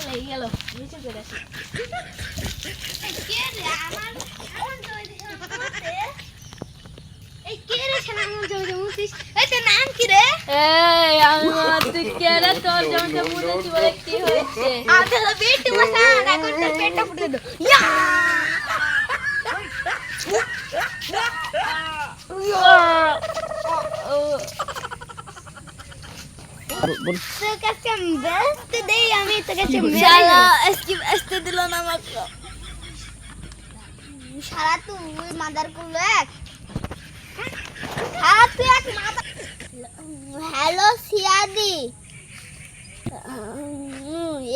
লেগে গেল নিচে করে আসি তোর কাছে ব্যস্ত দেই আমি তোর কাছে শালা আজকে আসতে দিল না সারা তুই মাদার করল এক। সারা তুই এক মাদার হ্যালো সিয়াদি।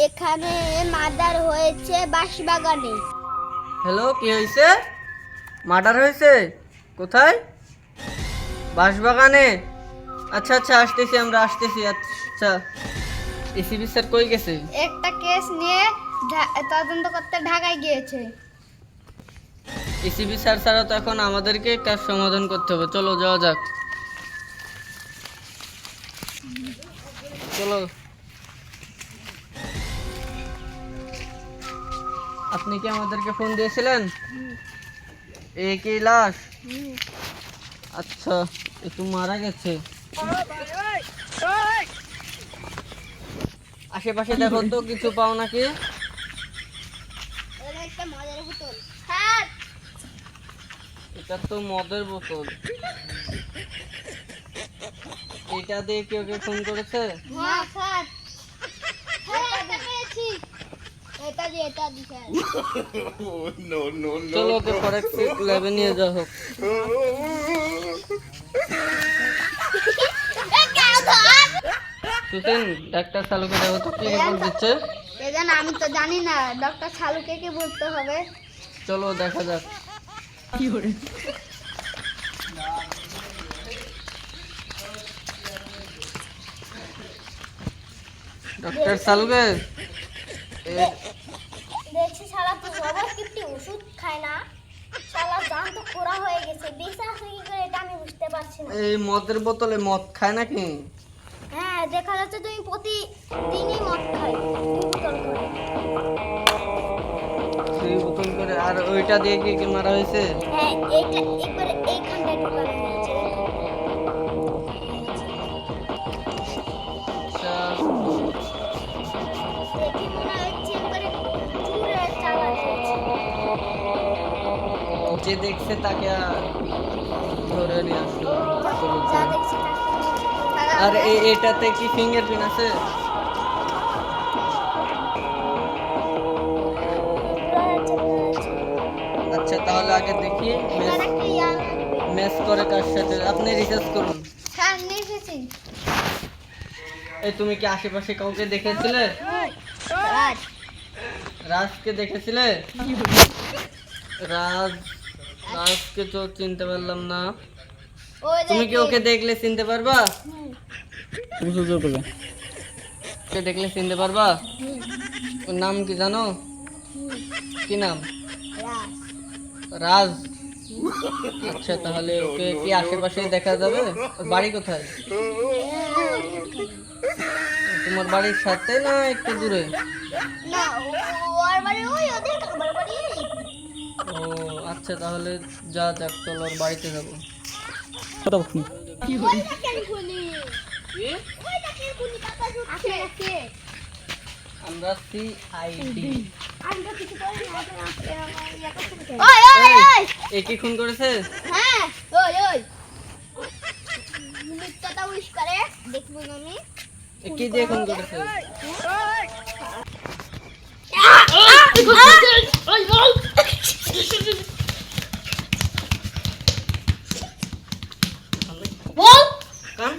এখানে মাদার হয়েছে বাঁশবাগানে। হ্যালো কি হয়েছে? মার্ডার হয়েছে? কোথায়? বাঁশবাগানে? আচ্ছা আচ্ছা আসতেছি আমরা আসতেছি আচ্ছা। এসিবি স্যার কই গেছে? একটা কেস নিয়ে তদন্ত করতে ঢাকায় গিয়েছে। এসিবি স্যার ছাড়া তো এখন আমাদেরকে কাজ সমাধান করতে হবে? চলো যাওয়া যাক। চলো। আপনি কি আমাদেরকে ফোন দিয়েছিলেন? এ কি লাশ? আচ্ছা একটু মারা গেছে। আশেপাশে দেখো তো কিছু পাও নাকি? হ্যাঁ এটা তো মদের বোতল। এটা দিয়ে কেউ কেউ ফোন করেছে? স্যার। এটা পেয়েছি। এটা দিয়ে এটা দিয়ে স্যার। চলো ওকে ল্যাবে নিয়ে যাওয়া হোক। সুসেন ডাক্তার চালুকে দেখো তো কি রিপোর্ট দিচ্ছে। এ জান আমি তো জানি না ডক্টর শালুকে কি বলতে হবে? চলো দেখা যাক। ডক্টর চালুকে এ- দেখছি শালা তো জবর কিপটি ওষুধ খায় না। শালা জান তো খোরা হয়ে গেছে আছে কি করে এটা আমি বুঝতে পারছি না। এই মদের বোতলে মদ খায় নাকি? হ্যাঁ দেখা যাচ্ছে তুমি প্রতিদিনই মদ খাই। বোতল করে সেই বোতল করে আর ওইটা দিয়ে কি কি মারা হয়েছে? হ্যাঁ এইটা একবারে এইখানটায় ঢোকানো হয়েছে। আচ্ছা। হয়েছে যে দেখছে তাকে ধরে নিয়ে আসলো। আর এটাতে কি ফিঙ্গারপ্রিন্ট আছে? আচ্ছা তাহলে আগে দেখি ম্যাচ ম্যাচ করে কার সাথে আপনি রিসার্চ করুন। নিয়ে এসেছি। এই তুমি কি আশেপাশে কাউকে দেখেছিলে? রাজ। রাজকে দেখেছিলে? রাজ রাজকে তো চিনতে পারলাম না। তুমি কি ওকে দেখলে চিনতে পারবা? ওকে দেখলে চিনতে পারবা? ওর নাম কি জানো? কি নাম? রাজ। রাজ। আচ্ছা তাহলে ওকে কি আশেপাশে দেখা যাবে? ওর বাড়ি কোথায়? তোমার বাড়ির সাথে না একটু দূরে? ও- ওর বাড়ি ওই ওদের খাবার বাড়ি ও আচ্ছা তাহলে যা যাক চলো ওর বাড়িতে যাব। ওই দেখেন খুনি ওই দেখেন খুনি কাকা আপনারা কে আমরা সিআইডি আমরা কিছু করি না ওই ওই ওই এ কি খুন করেছে হ্যাঁ ওই ওই মিথ্যাটা উইশ করে দেখব আমি কি দিয়ে খুন করেছে কাম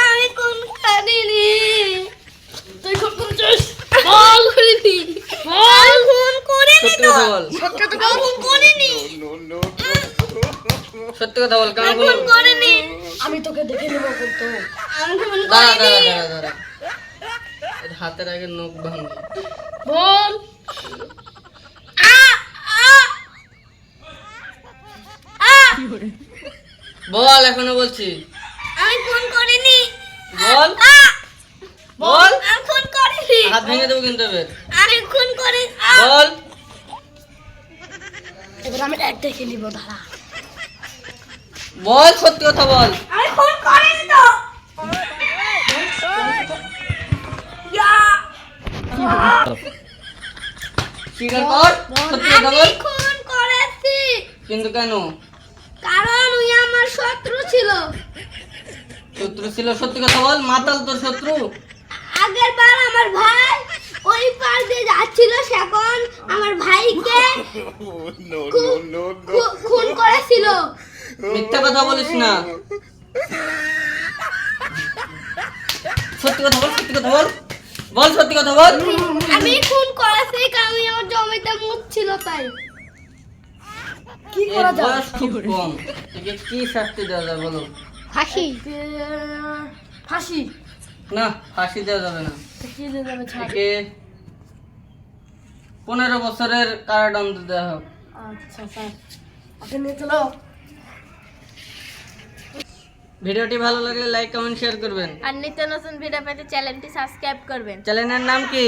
আমি কোন খাদিনি তুই খুব করেছিস বল। ফোন করে সত্যি কথা বল। সত্য তো ফোন করিনি কথা বল ফোন করিনি আমি তোকে দেখে নেব আমি ফোন দাঁড়া করিনি। দাঁড়া হাতের আগে নখ ভাঙবে বল আ আ। আ। বল এখনও বলছি। আমি ফোন করিনি। বল। বল। হাত ভেঙে দেবো কিন্তু এবার। আমি খুন করে বল। এবার আমি দাঁড়া। বল সত্যি কথা বল। আমি খুন তো! স্বীকার কর সত্যি কথা বল। খুন করেছি। কিন্তু কেন? কারণ উনি আমার শত্রু ছিল। শত্রু ছিল সত্যি কথা বল। মাতাল তোর শত্রু। আগের বার আমার ভাই ওই পার দিয়ে যাচ্ছিল সেখন আমার ভাইকে খুন করেছিল। মিথ্যা কথা বলিস না। সত্যি কথা বল সত্যি কথা বল। বল সত্যি কথা বল। আমি খুন করেছি কারণ আমার জমিতে মুখ ছিল তাই। কি এর বয়স খুব কম। কি শাস্তি দেওয়া যায় বলো? ফাঁসি। ফাঁসি। না ফাঁসি দেওয়া যাবে না। কি দিয়ে যাবে ছাড়। একে পনেরো বছরের কারাদণ্ড দেওয়া হোক। আচ্ছা স্যার। ওকে নিয়ে চলো। ভিডিওটি ভালো লাগলে লাইক কমেন্ট শেয়ার করবেন। আর নিত্য নতুন ভিডিও পেতে চ্যানেলটি সাবস্ক্রাইব করবেন। চ্যানেলের নাম কি?